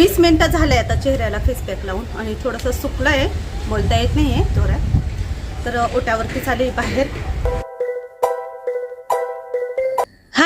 वीस मिनटं झाले आता चेहऱ्याला फेसपॅक लावून आणि थोडंसं सुकलं आहे बोलता येत नाही आहे जोरात. तर ओट्यावरती चालली बाहेर.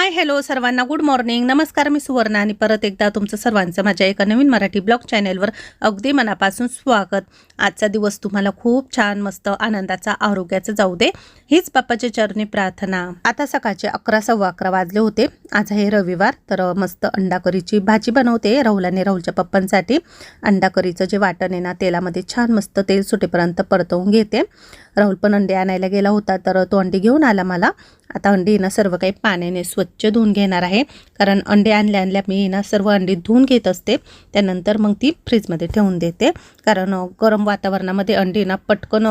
हाय हॅलो सर्वांना गुड मॉर्निंग नमस्कार मी सुवर्णा आणि परत एकदा तुमचं सर्वांचं माझ्या एका नवीन मराठी ब्लॉग चॅनेलवर अगदी मनापासून स्वागत. आजचा दिवस तुम्हाला खूप छान मस्त आनंदाचा आरोग्याचा जाऊ दे हीच बाप्पाच्या चरणी प्रार्थना. आता सकाळचे अकरा सव्वा अकरा वाजले होते. आज आहे रविवार तर मस्त अंडाकरीची भाजी बनवते राहुल आणि राहुलच्या पप्पांसाठी. अंडाकरीचं जे वाटण आहे ना तेलामध्ये छान मस्त तेल सुटेपर्यंत परतवून घेते. राहुल पण अंडे आणायला गेला होता तर तो अंडी घेऊन आला मला. आता अंडी ना सर्व काही पाण्याने स्वच्छ धुवून घेणार आहे. कारण अंडे आणल्या आणल्या मी ना सर्व अंडी धुवून घेत असते. त्यानंतर मग ती फ्रीजमध्ये ठेवून देते. कारण गरम वातावरणामध्ये अंडी ना पटकन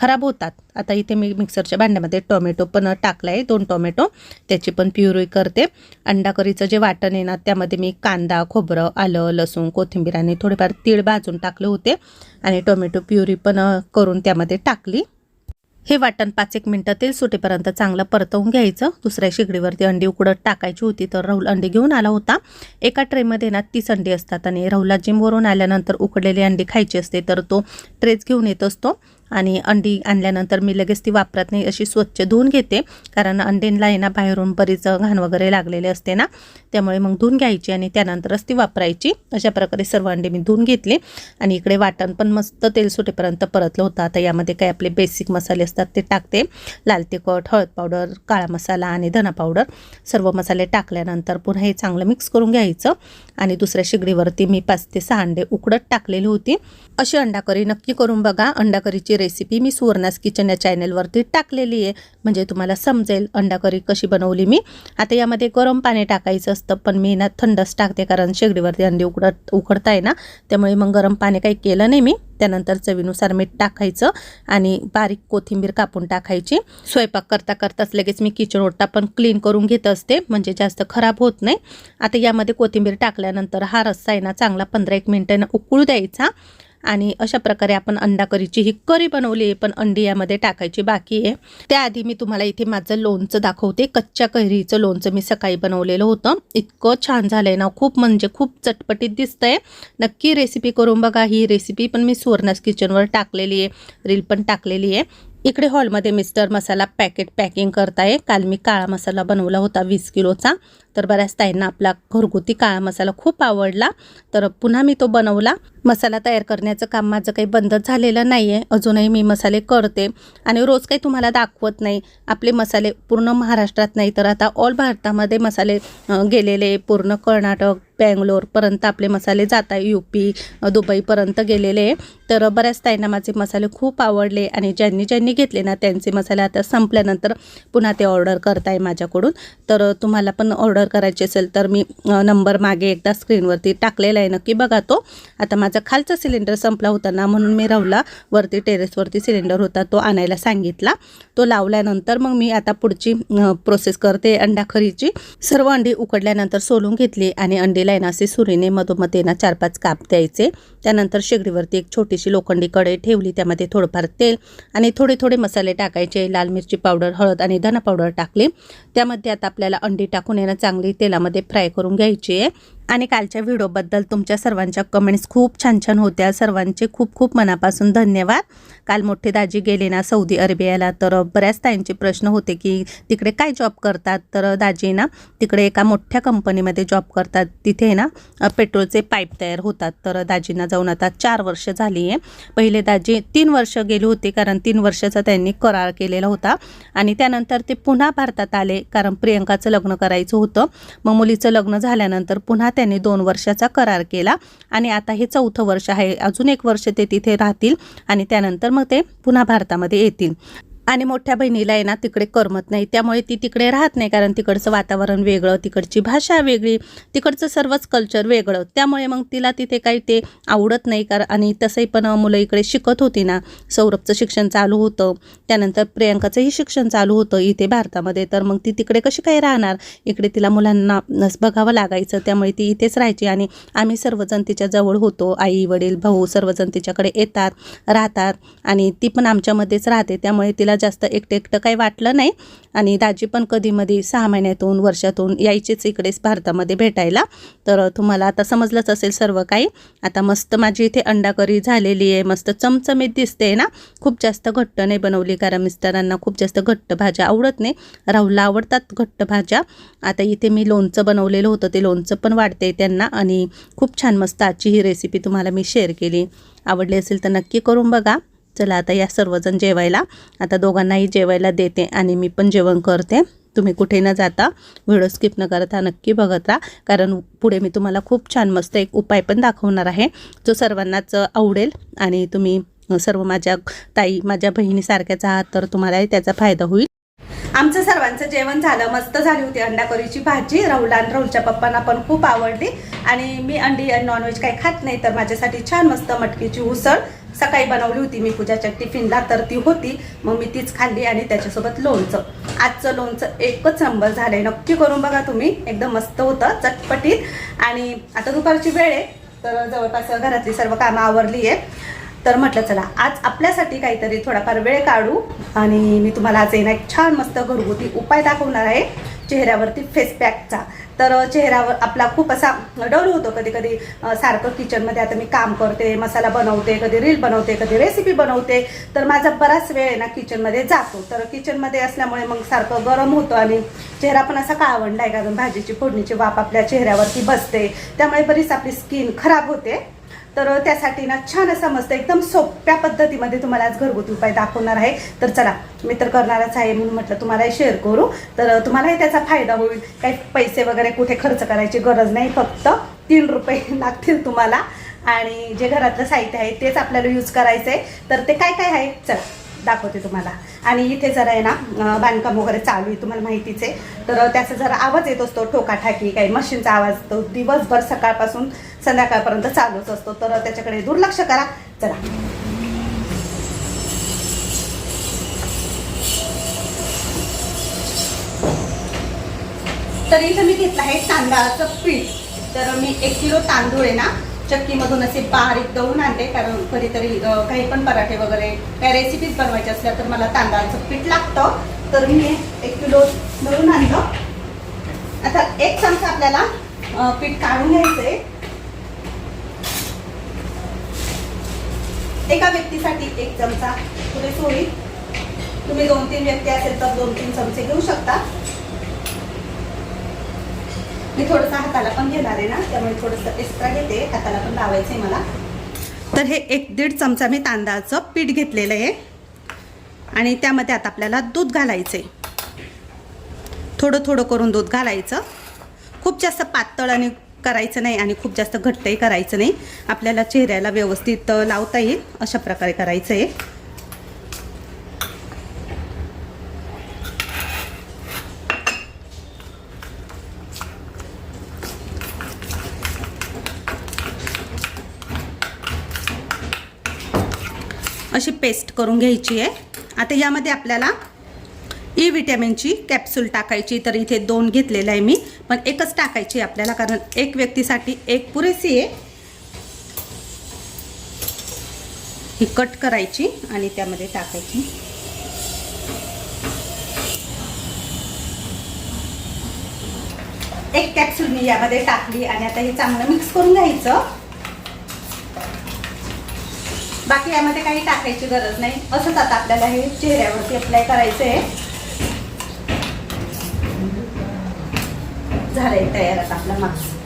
खराब होतात. आता इथे मी मिक्सरच्या भांड्यामध्ये टोमॅटो पण टाकला आहे दोन टोमॅटो. त्याची पण प्युरी करते. अंडा करीचं जे वाटण आहे ना त्यामध्ये मी कांदा खोबरं आलं लसूण कोथिंबीर आणि थोडेफार तीळ भाजून टाकले होते. आणि टोमॅटो प्युरी पण करून त्यामध्ये टाकली. हे वाटण पाच एक मिनटं तेल सुटेपर्यंत चांगलं परतवून घ्यायचं. दुसऱ्या शेगडीवरती अंडी उकडत टाकायची होती तर राहुल अंडी घेऊन आला होता. एका ट्रेमध्ये ना तीस अंडी असतात आणि राहुलला जिमवरून आल्यानंतर उकडलेली अंडी खायची असते तर तो ट्रेच घेऊन येत असतो. आणि अंडी आणल्यानंतर मी लगेच ती वापरत नाही अशी स्वच्छ धुवून घेते. कारण अंडींना आहे ना बाहेरून बरीच घाण वगैरे लागलेले असते ना त्यामुळे मग धुवून घ्यायची आणि त्यानंतरच ती वापरायची. अशा प्रकारे सर्व अंडे मी धुवून घेतले. आणि इकडे वाटण पण मस्त तेल सुटेपर्यंत परतलं होतं. आता यामध्ये काही आपले बेसिक मसाले असतात ते टाकते. लाल तिखट हळद पावडर काळा मसाला आणि धना पावडर. सर्व मसाले टाकल्यानंतर पुन्हा हे चांगलं मिक्स करून घ्यायचं. आणि दुसऱ्या शेगडीवरती मी पाच ते सहा अंडे उकडत टाकलेली होती. अशी अंडा करी नक्की करून बघा. अंडा करीची रेसिपी मी सुवर्णास किचन या चॅनलवरती टाकलेली आहे. म्हणजे तुम्हाला समजेल अंडा करी कशी बनवली मी. आता यामध्ये गरम पाणी टाकायचं असतं पण मी ना थंडच टाकते कारण शेगडीवरती अंडी उकडत उकडताय ना त्यामुळे मग गरम पाणी काही केलं नाही मी. त्यानंतर चवीनुसार मीठ टाकायचं आणि बारीक कोथिंबीर कापून टाकायची. स्वयंपाक करता करताच लगेच मी किचन ओटा पण क्लीन करून घेत असते म्हणजे जास्त खराब होत नाही. आता यामध्ये कोथिंबीर टाकल्यानंतर हा रस्सा आहे ना चांगला पंधरा एक मिनिटांना उकळू द्यायचा. आणि अशा प्रकारे आपण अंडा करीची ही करी बनवली आहे पण अंडी यामध्ये टाकायची बाकी आहे. त्याआधी मी तुम्हाला इथे माझं लोणचं दाखवते. कच्च्या कैरीचं लोणचं मी सकाळी बनवलेलं होतं. इतकं छान झालंय ना खूप म्हणजे खूप चटपटीत दिसतंय. नक्की रेसिपी करून बघा ही रेसिपी पण मी सुवर्णास किचनवर टाकलेली आहे. रील पण टाकलेली आहे. इकडे हॉलमध्ये मिस्टर मसाला पॅकेट पॅकिंग करताय. काल मी काळा मसाला बनवला होता वीस किलोचा. तर बऱ्याच ताईंना आपला घरगुती काळा मसाला खूप आवडला. तर पुन्हा मी तो बनवला. मसाला तयार करण्याचं काम माझं काही बंदच झालेलं नाही आहे अजूनही मी मसाले करते. आणि रोज काही तुम्हाला दाखवत नाही. आपले मसाले पूर्ण महाराष्ट्रात नाही तर आता ऑल भारतामध्ये मसाले गेलेले. पूर्ण कर्नाटक बँगलोरपर्यंत आपले मसाले जात आहे. यू पी दुबईपर्यंत गेलेले. आहे तर बऱ्याच ताईंना माझे मसाले खूप आवडले. आणि ज्यांनी ज्यांनी घेतले ना त्यांचे मसाले आता संपल्यानंतर पुन्हा ते ऑर्डर करताय माझ्याकडून. तर तुम्हाला पण ऑर्डर करायची असेल तर मी नंबर मागे एकदा स्क्रीनवरती टाकलेला आहे. नक्की बघा तो. आता माझा खालचा सिलेंडर संपला होता ना म्हणून मी राहुला वरती टेरेसवरती सिलेंडर होता तो आणायला सांगितला. तो लावल्यानंतर मग मी आता पुढची प्रोसेस करते अंडाखरीची. सर्व अंडी उकडल्यानंतर सोलून घेतली आणि अंडीला आहे ना असे सुरीने मधोमध ना चार पाच काप द्यायचे. त्यानंतर शेगडीवरती एक छोटीशी लोखंडी कढई ठेवली. त्यामध्ये थोडंफार तेल आणि थोडे थोडे मसाले टाकायचे. लाल मिरची पावडर हळद आणि धना पावडर टाकली. त्यामध्ये आता आपल्याला अंडी टाकून येणं चांगली तेलामध्ये फ्राय करून घ्यायची आहे. आणि कालच्या व्हिडिओबद्दल तुमच्या सर्वांच्या कमेंट्स खूप छान छान होत्या. सर्वांचे खूप खूप मनापासून धन्यवाद. काल मोठे दाजी गेले ना सौदी अरेबियाला तर बऱ्याच ताईंचे प्रश्न होते की तिकडे काय जॉब करतात? तर दाजी ना तिकडे एका मोठ्या कंपनीमध्ये जॉब करतात. तिथे ना पेट्रोलचे पाईप तयार होतात. तर दाजींना जाऊन आता चार वर्ष झाली आहे पहिले दाजी तीन वर्ष गेले होते कारण तीन वर्षाचा त्यांनी करार केलेला होता. आणि त्यानंतर ते पुन्हा भारतात आले कारण प्रियंकाचं लग्न करायचं होतं. मग मुलीचं लग्न झाल्यानंतर पुन्हा त्यांनी दोन वर्षाचा करार केला. आणि आता हे चौथं वर्ष आहे. अजून एक वर्ष ते तिथे राहतील आणि त्यानंतर मग ते पुन्हा भारतामध्ये येतील. आणि मोठ्या बहिणीला आहे ना तिकडे करमत नाही. त्यामुळे ती तिकडे राहत नाही कारण तिकडचं वातावरण वेगळं तिकडची भाषा वेगळी तिकडचं सर्वच कल्चर वेगळं. त्यामुळे मग तिला तिथे काही ते आवडत नाही कारण आणि तसंही पण मुलं इकडे शिकत होती ना. सौरभचं शिक्षण चालू होतं. त्यानंतर प्रियांकाचंही शिक्षण चालू होतं इथे भारतामध्ये. तर मग ती तिकडे कशी काय राहणार? इकडे तिला मुलांना बघावं लागायचं. त्यामुळे ती इथेच राहायची आणि आम्ही सर्वजण तिच्या जवळ होतो. आई वडील भाऊ सर्वजण तिच्याकडे येतात राहतात आणि ती पण आमच्यामध्येच राहते. त्यामुळे तिला जास्त एकटं एकटं काही वाटलं नाही. आणि दाजी पण कधीमधी सहा महिन्यातून वर्षातून यायचीच इकडेच भारतामध्ये भेटायला. तर तुम्हाला आता समजलंच असेल सर्व काही. आता मस्त माझी इथे अंडाकरी झालेली आहे. मस्त चमचमीत दिसते ना. खूप जास्त घट्ट नाही बनवली कारण मिस्टरांना खूप जास्त घट्ट भाज्या आवडत नाही. राहुलला आवडतात घट्ट भाज्या. आता इथे मी लोणचं बनवलेलं होतं. ते लोणचं पण वाढते त्यांना. आणि खूप छान मस्त आजची ही रेसिपी तुम्हाला मी शेअर केली. आवडली असेल तर नक्की करून बघा. चला आता या सर्वजण जेवायला. आता दोघांनाही जेवायला देते आणि मी पण जेवण करते. तुम्ही कुठे न जाता व्हिडिओ स्किप न करता नक्की बघत राहा. कारण पुढे मी तुम्हाला खूप छान मस्त एक उपाय पण दाखवणार आहे. जो सर्वांनाच आवडेल आणि तुम्ही सर्व माझ्या ताई माझ्या बहिणीसारख्याच आहात तर तुम्हालाही त्याचा फायदा होईल. आमचं सर्वांचं जेवण झालं मस्त झाली होती अंडा करीची भाजी. राहुल आणि राहुलच्या पप्पांना पण खूप आवडली. आणि मी अंडी आणि नॉनव्हेज काही खात नाही तर माझ्यासाठी छान मस्त मटकीची उसळ सकाळी बनवली होती मी पूजाच्या टिफिनला तर ती होती. मग मी तीच खाल्ली आणि त्याच्यासोबत लोणचं. आजचं लोणचं एकच नंबर झालंय. नक्की करून बघा तुम्ही. एकदम मस्त होतं चटपटीत. आणि आता दुपारची वेळ आहे तर जवळपास घरातली सर्व कामं आवरली आहे तर म्हटलं चला आज आपल्यासाठी काहीतरी थोडाफार वेळ काढू आणि मी तुम्हाला आज येणार एक छान मस्त घरगुती उपाय दाखवणार आहे चेहऱ्यावरती फेस पॅकचा तर चेहऱ्यावर आपला खूप असा डर होतो कधी कधी सारखं किचनमध्ये आता मी काम करते मसाला बनवते कधी रील बनवते कधी रेसिपी बनवते तर माझा बराच वेळ आहे ना किचनमध्ये जातो. तर किचनमध्ये असल्यामुळे मग सारखं गरम होतं आणि चेहरा पण असा काळवंडला आहे कारण भाजीची फोडणीची वाफ आपल्या चेहऱ्यावरती बसते. त्यामुळे बरीच आपली स्किन खराब होते. तर त्यासाठी ना छान असं मस्त एकदम सोप्या पद्धतीमध्ये तुम्हाला आज घरगुती उपाय दाखवणार आहे. तर चला मी तर करणारच आहे म्हणून म्हटलं तुम्हालाही शेअर करू. तर तुम्हालाही त्याचा फायदा होईल. काही पैसे वगैरे कुठे खर्च करायची गरज नाही फक्त तीन रुपये लागतील तुम्हाला. आणि जे घरातलं साहित्य आहे तेच आपल्याला यूज करायचं आहे तर ते काय काय आहे? चल. दाखवते तुम्हाला. आणि इथे जरा आहे ना बांधकाम वगैरे चालू आहे तुम्हाला माहितीच आहे. तर त्याचा जरा आवाज येत असतो ठोकाठाकी काही मशीनचा आवाज तो दिवसभर सकाळपासून संध्याकाळपर्यंत चालूच असतो. तर त्याच्याकडे दुर्लक्ष करा. चला. तर इथं मी घेतलं आहे तांदळाचं पीठ. तर मी एक किलो तांदूळ आहे ना चक्कीमधून असे बारीक दळून आणते कारण कधीतरी काही पण पराठे वगैरे काही रेसिपीज बनवायच्या असल्या तर मला तांदळाचं पीठ लागतं. तर मी एक किलो दळून आणलं. आता एक चमचा आपल्याला पीठ काढून घ्यायचंय. एका व्यक्तीसाठी एक चमचा पुरेस होईल. तुम्ही दोन तीन व्यक्ती असेल तर दोन तीन चमचे घेऊ शकता. मी थोडंसं हाताला पण घेणार आहे ना त्यामुळे थोडंसं एक्स्ट्रा घेते. हाताला पण लावायचं आहे मला. तर हे एक दीड चमचा मी तांदळाचं पीठ घेतलेलं आहे. आणि त्यामध्ये आता आपल्याला दूध घालायचं आहे थोडं थोडं करून दूध घालायचं. खूप जास्त पातळ आणि करायचं नाही आणि खूप जास्त घट्टही करायचं नाही. आपल्याला चेहऱ्याला व्यवस्थित लावता येईल. अशा प्रकारे करायचं आहे अशी पेस्ट करून घ्यायची आहे. आता यामध्ये आपल्याला ई विटॅमिनची कॅप्सूल टाकायची तर इथे दोन घेतलेलं आहे मी. पण एकच टाकायची आपल्याला कारण एक व्यक्तीसाठी एक पुरेसी आहे. ही कट करायची आणि त्यामध्ये टाकायची. एक कॅप्सूल मी यामध्ये टाकली आणि आता हे चांगलं मिक्स करून घ्यायचं. बाकी यामध्ये काही टाकायची गरज नाही. असंच आता आपल्याला हे चेहऱ्यावरती अप्लाय करायचं आहे झालंय तयार आता आपला मास्क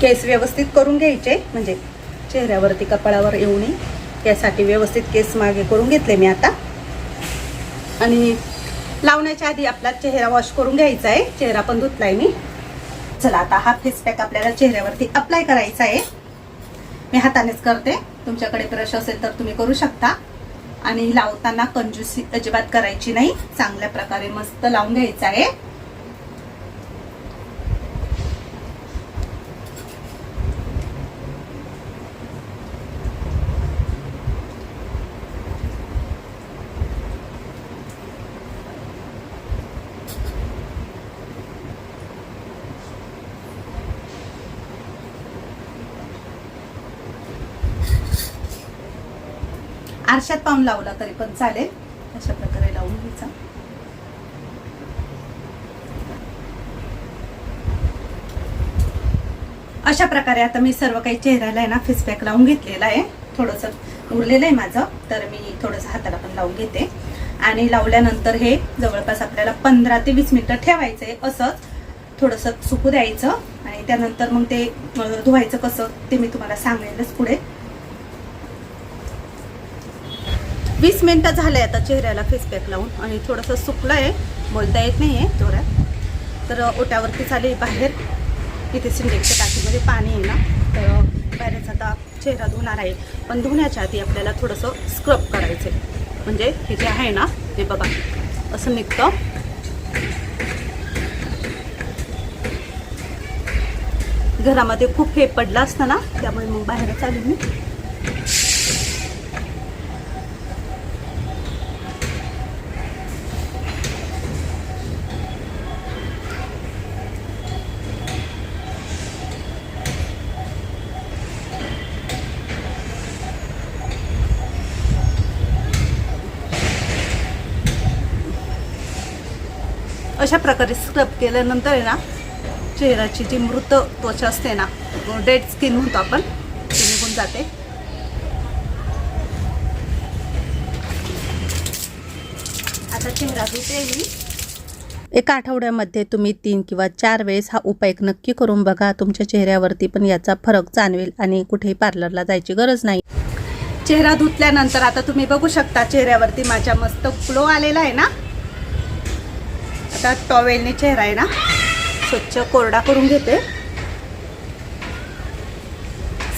केस व्यवस्थित करून घ्यायचे म्हणजे चेहऱ्यावरती कपाळावर येऊ नये. यासाठी व्यवस्थित केस मागे करून घेतले मी आता. आणि लावण्याच्या आधी आपला चेहरा वॉश करून घ्यायचा आहे. चेहरा पण धुतला आहे मी. चला आता हा फेस पॅक आपल्याला चेहऱ्यावरती अप्लाय करायचा आहे. मी हातानेच करते. तुमच्याकडे ब्रश असेल तर तुम्ही करू शकता. आणि लावताना कंजूसी अजिबात करायची नाही. चांगल्या प्रकारे मस्त लावून घ्यायचं आहे. आरशात पाहून लावला तरी पण चालेल. अशा प्रकारे लावून घ्यायचा. अशा प्रकारे आता मी सर्व काही चेहऱ्याला आहे ना फेसपॅक लावून घेतलेला आहे. थोडंसं उरलेलं आहे माझं. तर मी थोडंसं हाताला पण लावून घेते. आणि लावल्यानंतर हे जवळपास आपल्याला पंधरा ते वीस मिनिटं ठेवायचं आहे. असंच थोडंसं सुकू द्यायचं. आणि त्यानंतर मग ते धुवायचं कसं ते मी तुम्हाला सांगेलच पुढे. वीस मिनटं झाले आता चेहऱ्याला फेस पॅक लावून आणि थोडंसं सुकलं आहे. बोलता येत नाही आहे जोरात. तर ओट्यावरती चालेल बाहेर. इथे सिंडेक्सच्या टाकीमध्ये पाणी आहे ना तर बाहेरच आता चेहरा धुणार आहे. पण धुण्याच्या आधी आपल्याला थोडंसं स्क्रब करायचं आहे म्हणजे हे जे आहे ना ते बघा असं निघतं. घरामध्ये खूप हे पडलं असतं ना त्यामुळे मग बाहेरच आली मी. अशा प्रकारे स्क्रब केल्यानंतर आहे ना चेहऱ्याची जी मृत त्वचा असते ना डेड स्किन म्हणतो आपण ती निघून जाते. आता चेहरा धुते मी एका आठवड्यामध्ये तुम्ही तीन किंवा चार वेळेस हा उपाय नक्की करून बघा. तुमच्या चेहऱ्यावरती पण याचा फरक जाणवेल आणि कुठेही पार्लरला जायची गरज नाही. चेहरा धुतल्यानंतर आता तुम्ही बघू शकता चेहऱ्यावरती माझ्या मस्त ग्लो आलेला आहे ना. आता टॉवेलने चेहरा आहे ना स्वच्छ कोरडा करून घेते.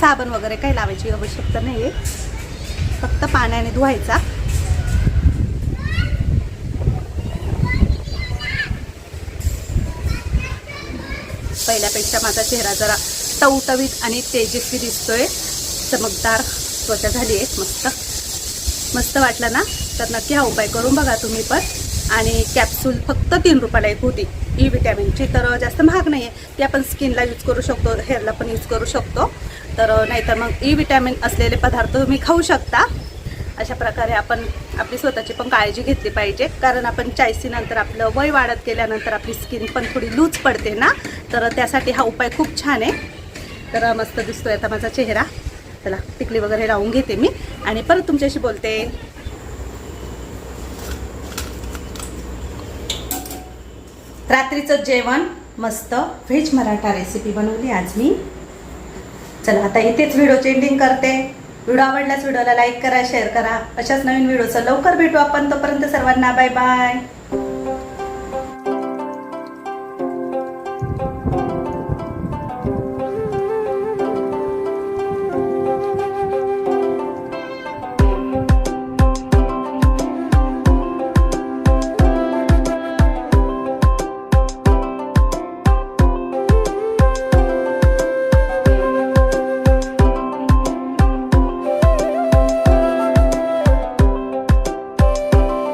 साबण वगैरे काही लावायची आवश्यकता नाही आहे फक्त पाण्याने धुवायचा. पहिल्यापेक्षा माझा चेहरा जरा टवटवीत आणि तेजस्वी दिसतोय. चमकदार त्वचा झाली आहे मस्त. मस्त वाटलं ना? तर नक्की हा उपाय करून बघा तुम्ही पण. आणि कॅप्सूल फक्त तीन रुपयाला एक होती. E ई विटॅमिनची तर जास्त महाग नाही आहे ती आपण स्किनला यूज करू शकतो हेअरला पण यूज करू शकतो. तर नाहीतर मग e ई विटॅमिन असलेले पदार्थ तुम्ही खाऊ शकता. अशा प्रकारे आपण आपली स्वतःची पण काळजी घेतली पाहिजे. कारण आपण चाळीसीनंतर आपलं वय वाढत गेल्यानंतर आपली स्किन पण थोडी लूज पडते ना. तर त्यासाठी हा उपाय खूप छान आहे. तर मस्त दिसतोय आता माझा चेहरा. चला टिकली वगैरे लावून घेते मी. आणि परत तुमच्याशी बोलते. रात्रीचं जेवण मस्त. व्हेज मराठा रेसिपी बनवली आज मी. चला आता इथेच व्हिडिओ एंडिंग करते. व्हिडिओ आवडल्यास व्हिडिओला लाईक करा शेअर करा. अशाच नवीन व्हिडिओचं लवकर भेटू आपण. तोपर्यंत सर्वांना बाय बाय